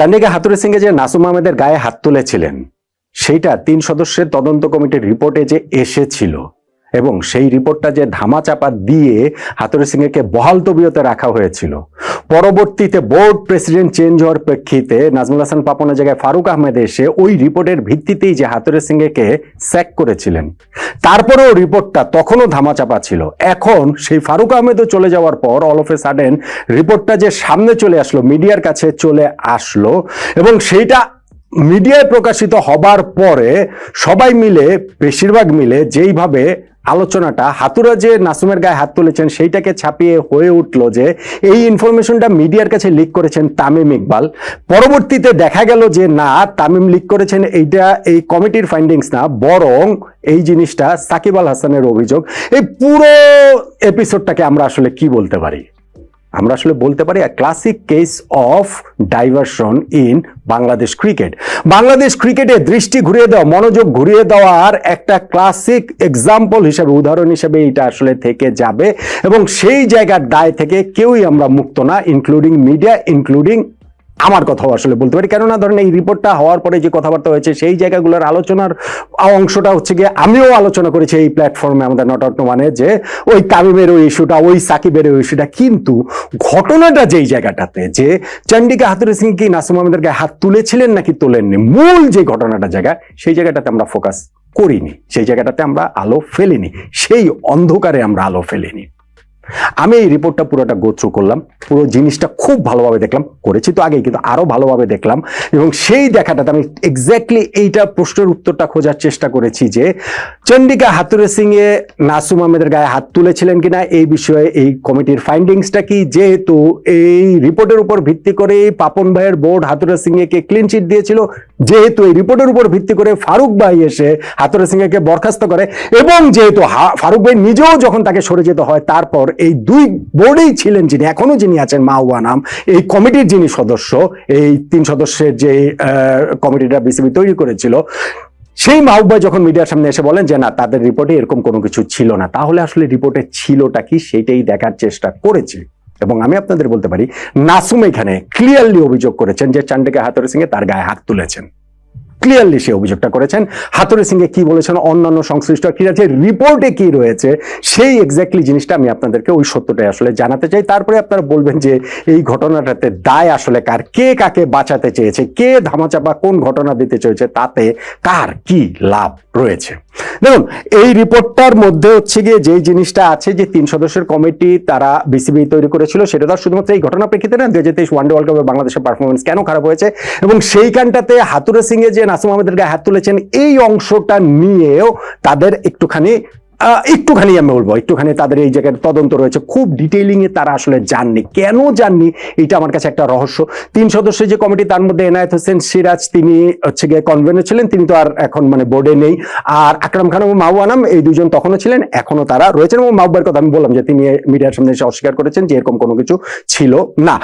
চান্ডিকা হাতুরে সিংয়ে যে নাসুম আহমেদের গায়ে হাত তুলেছিলেন, সেইটা তিন সদস্যের তদন্ত কমিটির রিপোর্টে যে এসেছিল এবং সেই রিপোর্টটা যে ধামাচাপা দিয়ে হাতুরে সিংকে বহাল তবিয়তে রাখা হয়েছিল পরবর্তীতে বোর্ড প্রেসিডেন্ট চেঞ্জ হওয়ার প্রেক্ষিতে নাজমুল হাসান পাপনের জায়গায় ফারুক আহমেদ এসে ওই রিপোর্টের ভিত্তিতেই যে হাতুরে সিংকে স্যাক করেছিলেন। তারপরেও রিপোর্টটা তখনও ধামাচাপা ছিল। এখন সেই ফারুক আহমেদও চলে যাওয়ার পর অল অফ এ সাডেন রিপোর্টটা যে সামনে চলে আসলো, মিডিয়ার কাছে চলে আসলো এবং সেইটা মিডিয়ায় প্রকাশিত হবার পরে সবাই মিলে, বেশিরভাগ মিলে যেইভাবে আলোচনাটা হাতুরা যে নাসুমের গায়ে হাত তুলেছেন সেইটাকে ছাপিয়ে হয়ে উঠল যে এই ইনফরমেশনটা মিডিয়ার কাছে লিক করেছেন তামিম ইকবাল। পরবর্তীতে দেখা গেল যে না, তামিম লিক করেছেন এইটা, এই কমিটির ফাইন্ডিংস না, বরং এই জিনিসটা সাকিব আল হাসানের অভিযোগ। এই পুরো এপিসোডটাকে আমরা আসলে কি বলতে পারি? আমরা আসলে বলতে পারি classic case of diversion in Bangladesh cricket Bangladesh ক্রিকেটে দৃষ্টি ঘুরিয়ে দেওয়া, মনোযোগ ঘুরিয়ে দেওয়ার একটা ক্লাসিক এক্সাম্পল হিসেবে, উদাহরণ হিসেবে এটা আসলে থেকে যাবে। এবং সেই জায়গার দায় থেকে কেউই আমরা মুক্ত না ইনক্লুডিং মিডিয়া ইনক্লুডিং আমার কথাও আসলে বলতে পারি। কেননা ধরেন এই রিপোর্টটা হওয়ার পরে যে কথাবার্তা হয়েছে, সেই জায়গাগুলোর আলোচনার অংশটা হচ্ছে গিয়ে আমিও আলোচনা করেছি এই প্ল্যাটফর্মে আমাদের নট আউট মানে যে ওই তামিমের ওই ইস্যুটা ওই সাকিবের ওই ইস্যুটা কিন্তু ঘটনাটা যেই জায়গাটাতে যে চন্ডিকা হাতুরে সিং কি নাসিম আহমেদের গায়ে হাত তুলেছিলেন নাকি তোলেননি, মূল যে ঘটনাটা জায়গা, সেই জায়গাটাতে আমরা ফোকাস করিনি। সেই জায়গাটাতে আমরা আলো ফেলিনি। সেই অন্ধকারে আমরা আলো ফেলিনি। আমি এই রিপোর্টটা পুরোটা গোত্র করলাম, পুরো জিনিসটা খুব ভালোভাবে দেখলাম, করেছি তো আগেই, কিন্তু আরও ভালোভাবে দেখলাম। এবং সেই দেখাটাতে আমি এক্স্যাক্টলি এইটা প্রশ্নের উত্তরটা খোঁজার চেষ্টা করেছি যে, চন্ডিকা হাতুরে সিং এ নাসুম আহমেদের গায়ে হাত তুলেছিলেন কিনা, এই বিষয়ে এই কমিটির ফাইন্ডিংসটা কি? যেহেতু এই রিপোর্টের উপর ভিত্তি করে পাপন ভাইয়ের বোর্ড হাতুরে সিং কে ক্লিন চিট দিয়েছিল, যেহেতু এই রিপোর্টের উপর ভিত্তি করে ফারুক ভাই এসে হাতুরে সিং কে বরখাস্ত করে, এবং যেহেতু ফারুক ভাই নিজেও যখন তাকে সরে যেতে হয়, তারপর এই দুই বোর্ডেই ছিলেন যিনি, এখনও যিনি আছেন মাওয়া নাম। এই কমিটির যিনি সদস্য, এই তিন সদস্যের যে কমিটিটা বিসিবি তৈরি করেছিল, সেই মাহবুব যখন মিডিয়ার সামনে এসে বলেন যে, না, তাদের রিপোর্টে এরকম কোনো কিছু ছিল না। তাহলে আসলে রিপোর্টে ছিলটা কি? সেটাই দেখার চেষ্টা করেছি। এবং আমি আপনাদের বলতে পারি, নাসুম এখানে ক্লিয়ারলি অভিযোগ করেছেন যে, চান্ডিকা হাতরে সিংহে তার গায়ে হাত তুলেছেন। ক্লিয়ারলি সে অভিযোগটা করেছেন। হাতুরে সিংহে কি বলেছেন, অন্যান্য সংশ্লিষ্ট কি আছে রিপোর্টে কি রয়েছে, সেই এক্স্যাক্টলি জিনিসটা আমি আপনাদেরকে ওই সত্যটাই আসলে জানাতে চাই। তারপরে আপনারা বলবেন যে এই ঘটনাটাতে দায় আসলে কার? কে কাকে বাঁচাতে চেয়েছে? কে ধামাচাপা কোন ঘটনা দিতে চেয়েছে? তাতে কার কি লাভ রয়েছে? দেখুন, এই রিপোর্টটার মধ্যে হচ্ছে গিয়ে যে জিনিসটা আছে যে তিন সদস্যের কমিটি তারা বিসিবি তৈরি করেছিল, সেটা তো শুধুমাত্র এই ঘটনা প্রেক্ষিতে না দু হাজার তেইশ ওয়ানডে ওয়ার্ল্ড কাপে বাংলাদেশের পারফরমেন্স কেন খারাপ হয়েছে? এবং সেইখানটাতে হাতুরে সিং যে নাসিম আহমেদের গায়ে হাত তুলেছেন, এই অংশটা নিয়েও তাদের একটুখানি একটুখানি আমি বলব, একটুখানি তাদের এই জায়গায় তদন্ত রয়েছে। খুব ডিটেইলিং এ তারা আসলে জাননি। কেন জাননি? এটা আমার কাছে একটা রহস্য। তিন সদস্যের যে কমিটি, তার মধ্যে এনায়েত হোসেন সিরাজ, তিনি হচ্ছে গিয়ে কনভেনে ছিলেন। তিনি তো আর এখন মানে বোর্ডে নেই। আর আকরাম খান এবং মাহবুব আনাম, এই দুজন তখনও ছিলেন এখনও তারা রয়েছেন। এবং মাহবুবের কথা আমি বললাম যে তিনি মিডিয়ার সামনে এসে অস্বীকার করেছেন যে এরকম কোনো কিছু ছিল না।